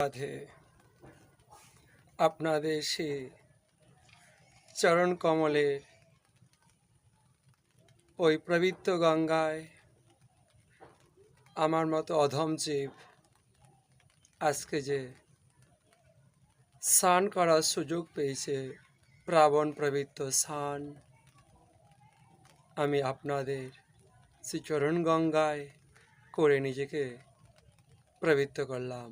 রাধে। আপনাদের সে চরণ কমলের ওই পবিত্র গঙ্গায় আমার মতো অধম জীব আজকে যে স্নান করার সুযোগ পেয়েছে, প্রাবণ প্রবৃত্ত স্নান, আমি আপনাদের শ্রী চরণ গঙ্গায় করে নিজেকে প্রবৃত্ত করলাম।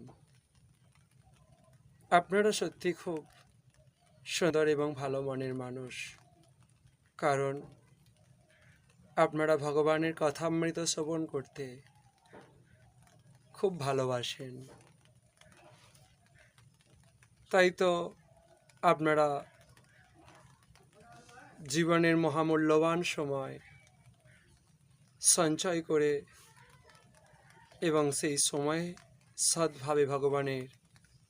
আপনারা সত্যি খুব সুন্দর এবং ভালো মনের মানুষ। কারণ আপনারা ভগবানের কথামৃত শ্রবণ করতে খুব ভালোবাসেন। তাই তো আপনারা জীবনের মহামূল্যবান সময় সঞ্চয় করে এবং সেই সময় সৎভাবে ভগবানের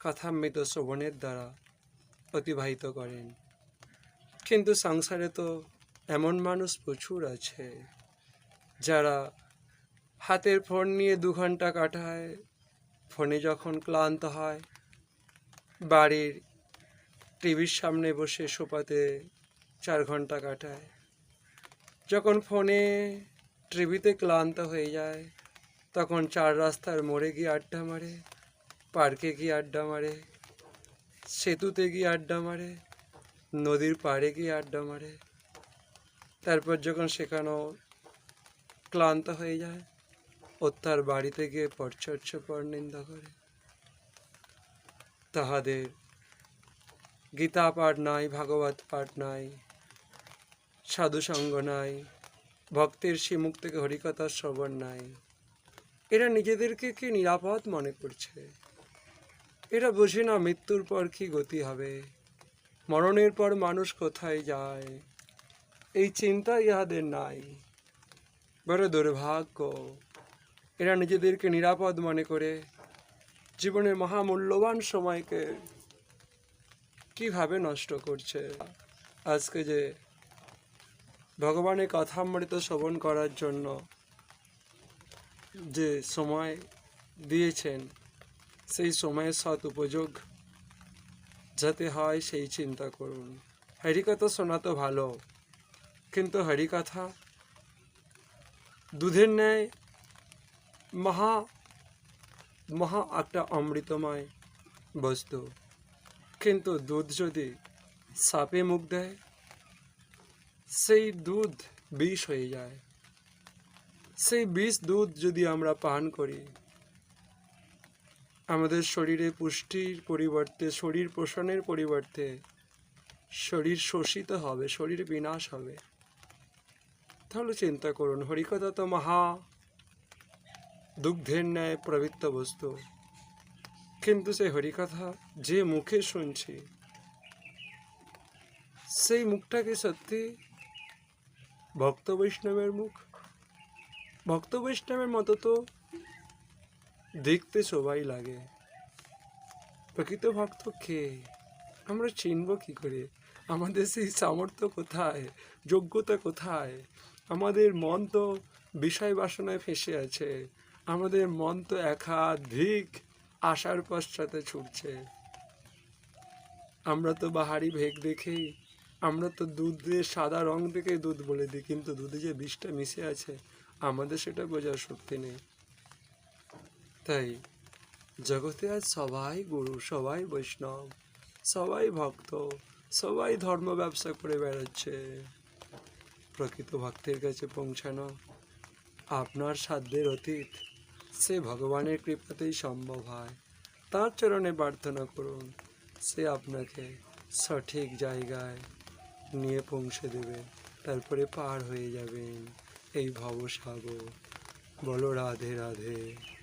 কথামৃত শ্রবণের দ্বারা অতিবাহিত করেন। কিন্তু সংসারে তো এমন মানুষ প্রচুর আছে, যারা হাতের ফোন নিয়ে দু ঘণ্টা কাটায়, ফোনে যখন ক্লান্ত হয়, বাড়ির টিভির সামনে বসে সোপাতে চার ঘণ্টা কাটায়। যখন ফোনে টিভিতে ক্লান্ত হয়ে যায়, তখন চার রাস্তার মোড়ে গিয়ে আড্ডা মারে পার্কে গিয়ে আড্ডা মারে, সেতুতে গিয়ে আড্ডা মারে, নদীর পাড়ে গিয়ে আড্ডা মারে। তারপর যখন সেখানেও ক্লান্ত হয়ে যায়, ও তার বাড়িতে গিয়ে পরচর্চ পর নিন্দা করে। তাহাদের গীতা পাঠ নাই, ভাগবত পাঠ নাই, সাধুসঙ্গ নাই, ভক্তের শ্রীমুখ থেকে হরিকথার শ্রবণ নাই। এরা নিজেদেরকে কি নিরাপদ মনে করছে? এরা বুঝি না মৃত্যুর পর কি গতি হবে? মরণের পর মানুষ কোথায় যায়? এই চিন্তা ইহাদের নাই। বড় দুর্ভাগ্য, এরা নিজেদেরকে নিরাপদ মনে করে জীবনের মহামূল্যবান সময়কে কীভাবে নষ্ট করছে? আজকে যে ভগবানের কথামৃত শ্রবণ করার জন্য যে সময় দিয়েছেন সেই সময়ের সৎ উপযোগ, যাতে হয় সেই চিন্তা করুন। হরিকথা শোনা তো ভালো, কিন্তু হরিকথা দুধের ন্যায় মহা মহা একটা অমৃতময় বস্তু। কিন্তু দুধ যদি সাপে মুখ দেয়, সেই দুধ বিষ হয়ে যায়। সেই বিষ দুধ যদি আমরা পান করি আমাদের শরীরে পুষ্টির পরিবর্তে, শরীর পোষণের পরিবর্তে শরীর শোষিত হবে, শরীর বিনাশ হবে। তাহলে চিন্তা করুন, হরিকথা তো মহা দুগ্ধের ন্যায় প্রবৃত্ত বস্তু। কিন্তু সেই হরিকথা যে মুখে শুনছি, সেই মুখটাকে সত্যি ভক্ত বৈষ্ণবের মুখ? ভক্ত বৈষ্ণবের মতো তো দেখতে সবাই লাগে। প্রকৃত ভক্ত কে? আমরা চিনব কি করে? আমাদের সেই সামর্থ্য কোথায়? যোগ্যতা কোথায়? আমাদের মন তো বিষয় বাসনায় ফেসে আছে। আমাদের মন তো একাধিক আশার পশ্চাতে ছুটছে। আমরা তো বাহারি ভেগ দেখেই আমরা তো দুধের সাদা রং দেখে দুধ বলে দিই, কিন্তু দুধে যে বিষটা মিশে আছে, আমাদের সেটা বোঝার শক্তি নেই। তাই জগতে আজ সবাই গুরু, সবাই বৈষ্ণব, সবাই ভক্ত, সবাই ধর্ম ব্যবসা করে বেড়াচ্ছে। প্রকৃত ভক্তের কাছে পৌঁছানো আপনার সাধ্যের অতীত, সে ভগবানের কৃপাতেই সম্ভব হয়। তার চরণে প্রার্থনা করুন, সে আপনাকে সঠিক জায়গায় নিয়ে পৌঁছে দেবে, তারপরে পার হয়ে যাবেন এই ভবসাগর। বলো রাধে রাধে।